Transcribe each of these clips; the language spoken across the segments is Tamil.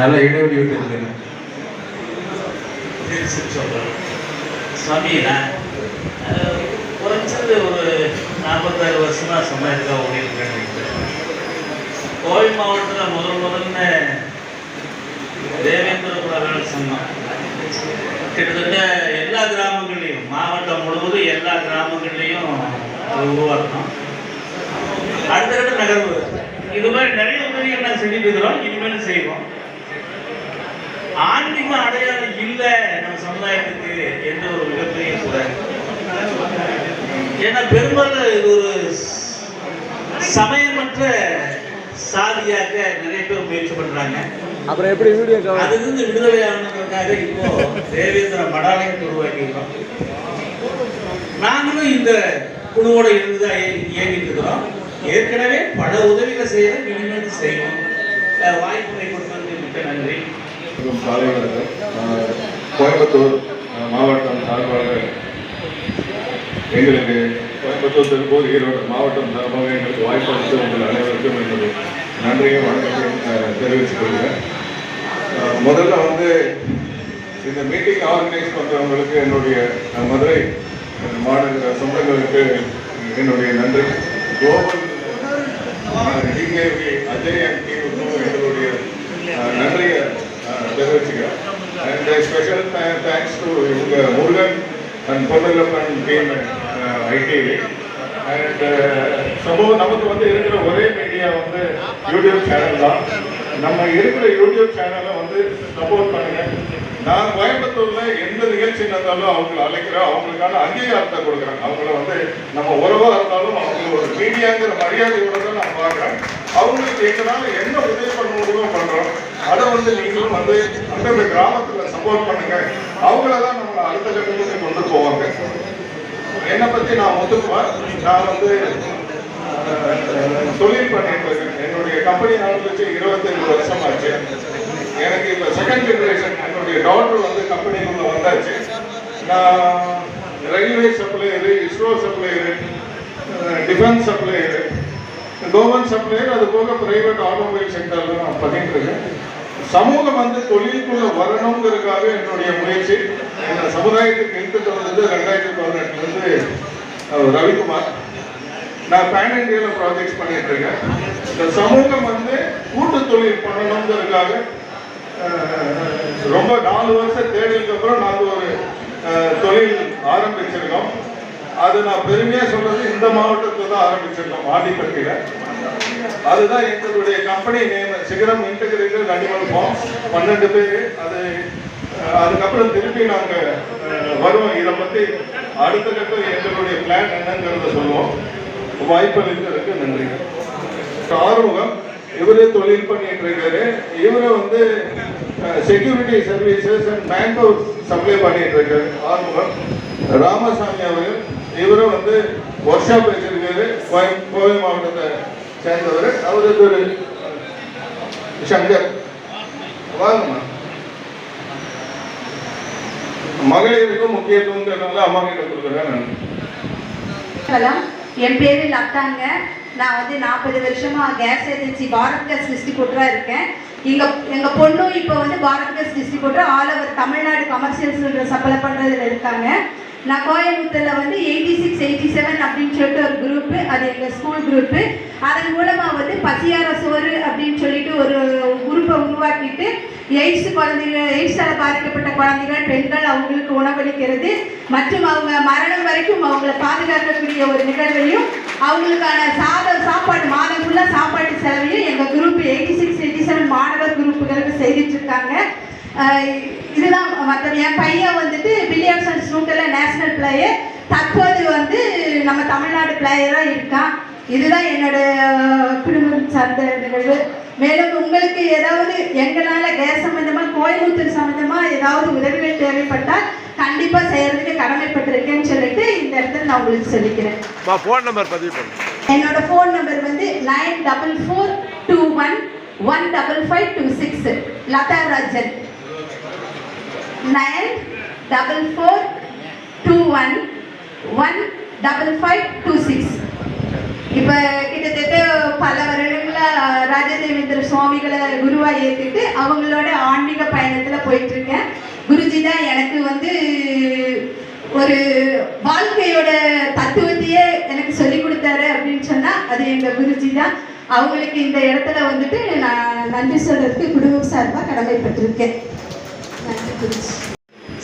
நல்ல இடைவெளி விட்டு இருக்குது சுவாமி நான் குறைஞ்சது ஒரு நாற்பத்தாறு வருஷமாக சமயத்தில் ஓடிருக்கேன் கோவை மாவட்டத்தில் முதல் முதல்ல தேவேந்திர குலவேல் சொன்னான் கிட்டத்தட்ட எல்லா கிராமங்கள்லையும் மாவட்டம் முழுவதும் எல்லா கிராமங்கள்லையும் அது உருவாக்கணும். அடுத்தடுத்த நகர்வு. இது மாதிரி நிறைய உதவிகள் நான் செஞ்சுட்டு இருக்கிறோம் இனிமேல் செய்வோம். ஆன்மீக அடையாளம் இல்லை நம்ம சமுதாயத்துக்கு என்ற ஒரு மிகப்பெரிய குறை. ஏன்னா பெரும்பாலும் இது ஒரு சமயமற்ற சாதியாக நிறைய பேர் முயற்சி பண்றாங்க. அப்புறம் எப்படி வீடியோ கவர் அதிலிருந்து விடுதலை ஆகணுங்கிறதுக்காக இப்போ தேவேந்திர மடாலயத்தை உருவாக்கியிருக்கோம் நாங்களும் இந்த குழுவோட இருந்து தான் இய- இயங்கிட்டு இருக்கிறோம். ஏற்கனவே பல உதவிகளை செய்ய இனிமேல் செய்வோம். வாய்ப்புகளை கொடுத்ததுக்கு மிக்க நன்றி. மற்றும் காலை கோயம்புத்தூர் மாவட்டம் சார்பாக எங்களுக்கு கோயம்புத்தூர் திருப்பூர் ஈரோடு மாவட்டம் சார்பாக எங்களுக்கு வாய்ப்பு அளித்து உங்கள் அனைவருக்கும் என்னுடைய நன்றியும் வணக்கத்தையும் தெரிவித்துக் கொள்கிறேன். முதல்ல வந்து இந்த மீட்டிங் ஆர்கனைஸ் பண்ணுறவங்களுக்கு என்னுடைய மதுரை மாநில மாநகர சொந்தங்களுக்கு என்னுடைய நன்றி. Global TKV Ajay and payment team IT and சம்பவம் நமக்கு வந்து இருக்கிற ஒரே மீடியா வந்து யூடியூப் சேனல் தான். நம்ம இருக்கிற யூடியூப் சேனலை வந்து சப்போர்ட் பண்ணுங்க. நான் கோயம்புத்தூர்ல எந்த நிகழ்ச்சி நடந்தாலும் அவங்களை அழைக்கிறேன். அவங்களுக்கான அங்கீகாரத்தை கொடுக்குறேன். அவங்கள வந்து நம்ம உறவா இருந்தாலும் அவங்களுக்கு ஒரு மீடியாங்கிற மரியாதையோட தான் நான் பார்க்குறேன். அவங்களுக்கு எங்களால என்ன உதவி பண்ண முடியுமோ பண்றோம். அதை வந்து நீங்களும் வந்து அந்தந்த கிராமத்துல சப்போர்ட் பண்ணுங்க. அவங்கள தான் அடுத்த கட்டத்துக்கு கொண்டு போவாங்க என்னை பத்தி நான் முத்துக்குமார் நான் வந்து தொழில் பண்ணிட்டு இருக்கேன் என்னுடைய கம்பெனி ஆரம்பிச்சு இருபத்தஞ்சு வருஷம் ஆச்சு எனக்கு இப்போ செகண்ட் ஜெனரேஷன் என்னுடைய டாக்டர் வந்து கம்பெனிக்குள்ள வந்தாச்சு நான் railway supplier ISRO supplier defence supplier government supplier அது போக பிரைவேட் ஆட்டோமொபைல் செக்டர்ல நான் பண்ணிட்டு இருக்கேன். சமூகம் வந்து தொழிலுக்குள்ள வரணுங்கிறதுக்காக என்னுடைய முயற்சி. இந்த சமுதாயத்துக்கு இழுத்துட்டு வந்தது ரெண்டாயிரத்தி பதினெட்டுல இருந்து ரவிக்குமார். நான் பேன் இண்டியால ப்ராஜெக்ட்ஸ் பண்ணிட்டு இருக்கேன். இந்த சமூகம் வந்து கூட்டு தொழில் பண்ணணுங்கிறதுக்காக ரொம்ப நாலு வருஷம் தேடிக்கு அப்புறம் நாங்கள் ஒரு தொழில் ஆரம்பிச்சிருக்கோம். அது நான் பெருமையா சொல்றது இந்த மாவட்டத்தில் தான் ஆரம்பிச்சிருக்கோம் ஆண்டிப்பட்டியில. அதுதான் எங்களுடைய company name Sigaram integrated animal farms பன்னெண்டு பேர். அது அதுக்கப்புறம் திருப்பி நாங்கள் வருவோம். இதை பற்றி அடுத்த கட்டம் எங்களுடைய பிளான் என்னங்கிறத சொல்லுவோம். வாய்ப்பு இருக்கிறதுக்கு நன்றி. ஆறுமுகம் இவரே தொழில் பண்ணிட்டு இருக்காரு. இவரை வந்து security services and bank supply பண்ணிட்டு இருக்காரு. ஆறுமுகம் ராமசாமி அவர்கள். இவரும் வந்து ஒர்க் ஷாப் வச்சிருக்காரு. கோவை கோவை மாவட்டத்தை சேர்ந்தவர். அவருக்கு ஒரு சங்கர் வாங்கம்மா மகளிருக்கும் முக்கியத்துவங்கிறதுனால அம்மா கிட்ட கொடுக்குறேன் நான் ஹலோ என் பேரு லத்தாங்க நான் வந்து நாற்பது வருஷமா கேஸ் ஏஜென்சி பாரத் கேஸ் டிஸ்ட்ரிபியூட்டரா இருக்கேன். எங்க எங்க பொண்ணும் இப்போ வந்து Bharat gas distributor all over Tamil Nadu commercial supply பண்றதுல இருக்காங்க. நான் கோயம்புத்தூரில் வந்து எயிட்டி சிக்ஸ் எயிட்டி செவன் அப்படின்னு சொல்லிட்டு ஒரு குரூப்பு அது எங்கள் ஸ்கூல் குரூப்பு அதன் மூலமாக வந்து பசியார சோறு அப்படின்னு சொல்லிட்டு ஒரு குரூப்பை உருவாக்கிட்டு எய்ட்ஸ் குழந்தைகள் எய்ட்ஸால் பாதிக்கப்பட்ட குழந்தைகள் பெண்கள் அவங்களுக்கு உணவளிக்கிறது. மற்றும் அவங்க மரணம் வரைக்கும் அவங்கள பாதுகாக்கக்கூடிய ஒரு நிகழ்வையும் அவங்களுக்கான சாத சாப்பாடு மாதம் ஃபுல்லாக சாப்பாட்டு செலவையும் எங்கள் group eighty six eighty seven மாணவர் குரூப்புகளுக்கு செய்துட்டு இருக்காங்க. இதுதான் மற்ற என் பையன் வந்துட்டு பில்லியர்ஸ் அண்ட் ஸ்னூக்கரில் நேஷனல் பிளேயர் தற்போது வந்து நம்ம தமிழ்நாடு பிளேயராக இருக்கான். இதுதான் என்னோட குடும்பம் சார்ந்த நிகழ்வு. மேலும் உங்களுக்கு ஏதாவது எங்களால் கேஸ் சம்மந்தமாக கோயம்புத்தூர் சம்மந்தமாக ஏதாவது உதவிகள் தேவைப்பட்டால் கண்டிப்பாக செய்யறதுக்கு கடமைப்பட்டிருக்கேன்னு சொல்லிட்டு இந்த இடத்துல நான் உங்களுக்கு சொல்லிக்கிறேன். ஃபோன் நம்பர் பதிவு என்னோட ஃபோன் நம்பர் வந்து nine double four two one one double five two six Latha Rajan. Nine double four two one one double five two six இப்போ கிட்டத்தட்ட பல வருடங்களாக ராஜதேவேந்திர சுவாமிகளை குருவாக ஏற்றுட்டு அவங்களோட ஆன்மீக பயணத்தில் போயிட்டுருக்கேன். குருஜி தான் எனக்கு வந்து ஒரு வாழ்க்கையோட தத்துவத்தையே எனக்கு சொல்லி கொடுத்தாரு அப்படின்னு சொன்னால் அது எங்கள் குருஜி தான். அவங்களுக்கு இந்த இடத்துல வந்துட்டு நான் நன்றி சொல்கிறதுக்கு குடும்ப சார்பாக கடமைப்பட்டிருக்கேன். நன்றி Guruji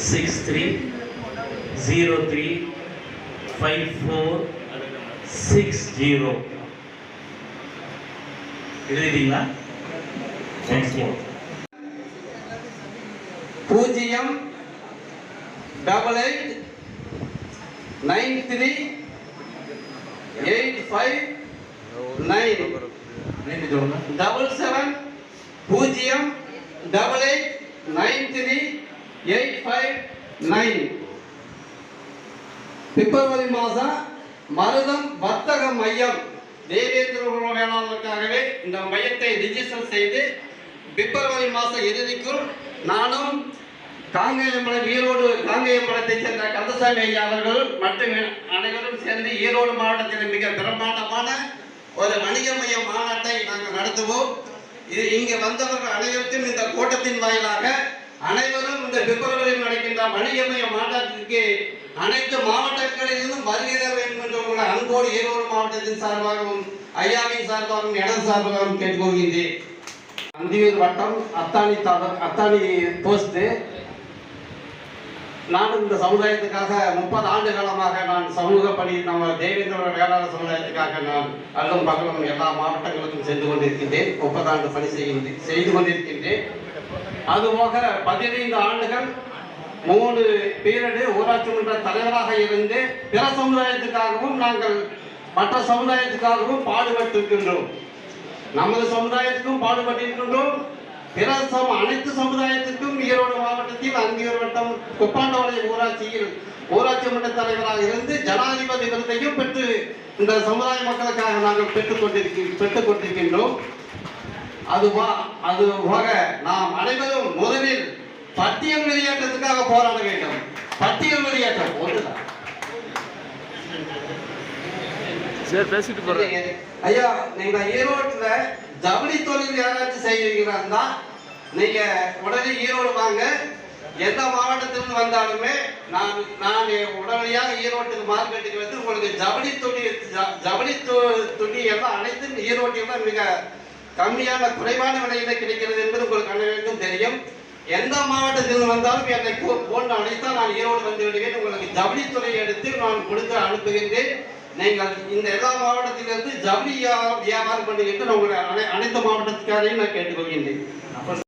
six three zero three five four six zero எழுதிட்டீங்களா thank you பூஜ்ஜியம் double eight nine three eight five nine நீங்க சொல்லுங்க டபுள் செவன் பூஜ்ஜியம் double eight nine three eight five nine பிப்ரவரி மாதம் மருதம் வர்த்தக மையம் தேவேந்திர வேளாளர்களுக்காகவே இந்த மையத்தை ரிஜிஸ்டர் செய்து பிப்ரவரி மாதம் இறுதிக்குள் நானும் காங்கேயம்பலம் ஈரோடு காங்கேயம்பலத்தைச் சேர்ந்த கந்தசாமி ஐயா அவர்கள் மற்றும் அனைவரும் சேர்ந்து ஈரோடு மாவட்டத்தில் மிக பிரம்மாண்டமான ஒரு வணிக மைய மாநாட்டை நாங்கள் நடத்துவோம். இது இங்கே வந்தவர்கள் அனைவருக்கும் இந்த கூட்டத்தின் வாயிலாக அனைவரும் இந்த பிப்ரவரியில் நடக்கின்ற வணிக மைய மாநாட்டிற்கு அனைத்து மாவட்டங்களிலிருந்தும் வருகை தர வேண்டும் என்று உங்களை அன்போடு ஈரோடு மாவட்டத்தின் சார்பாகவும் ஐயாவின் சார்பாகவும் எனது சார்பாகவும் கேட்டுக்கொள்கின்றேன். அந்தியூர் வட்டம் அத்தானி தாலு அத்தானி போஸ்ட்டு நானும் இந்த சமுதாயத்துக்காக முப்பது ஆண்டு காலமாக நான் சமூக பணி நம்ம தேவேந்திர வேளாண் சமுதாயத்துக்காக நான் அல்லும் பகலும் எல்லா மாவட்டங்களுக்கும் சென்று கொண்டிருக்கின்றேன். முப்பது ஆண்டு பணி செய்கின்றேன் செய்து கொண்டிருக்கின்றேன். அதுபோக பதினைந்து ஆண்டுகள் மூணு பீரியடு ஊராட்சி மன்ற தலைவராக இருந்து பிற சமுதாயத்துக்காகவும் நாங்கள் மற்ற சமுதாயத்துக்காகவும் பாடுபட்டிருக்கின்றோம். நமது சமுதாயத்துக்கும் பாடுபட்டிருக்கின்றோம். பிற சம அனைத்து சமுதாயத்திற்கும் ஈரோடு மாவட்டத்தில் அந்தியூர் வட்டம் குப்பாண்டவாளையம் ஊராட்சியில் ஊராட்சி மன்ற தலைவராக இருந்து ஜனாதிபதி விருதையும் பெற்று இந்த சமுதாய மக்களுக்காக நாங்கள் பெற்றுக் கொண்டிருக்க பெற்றுக் கொண்டிருக்கின்றோம் அது வா- அது போக நாம் அனைவரும் பட்டியல் வெளியேற்றத்துக்காக போராட வேண்டும். பட்டியல் வெளியேற்றம். ஒன்றுதான் சரி பேசிட்டு போறேன். ஐயா நீங்க ஈரோட்டுல ஜவுளி தொழில் யாராச்சும் செய்வீங்கன்னா நீங்க உடனே ஈரோடு வாங்க. எந்த மாவட்டத்திலிருந்து வந்தாலுமே நான் நான் உடனடியாக ஈரோட்டுக்கு மார்க்கெட்டுக்கு வந்து உங்களுக்கு ஜவுளி துணி ஜவுளி துணி எல்லாம் அனைத்தும் ஈரோட்டில் மிக கம்மியான குறைவான விலையில கிடைக்கிறது என்பது உங்களுக்கு அனைவருக்கும் தெரியும். எந்த மாவட்டத்தில் வந்தாலும் என்னை போ- போன்று அழைத்தால் நான் ஈரோடு வந்து விடுவேன். உங்களுக்கு ஜவுளித்துறை எடுத்து நான் கொடுத்து அனுப்புகின்றேன். நீங்கள் இந்த எல்லா மாவட்டத்திலிருந்து ஜவுளி வியாபாரம் பண்ணுகின்ற உங்களுடைய அனை- அனைத்து மாவட்டத்துக்காரையும் நான் கேட்டுக்கொள்கின்றேன்.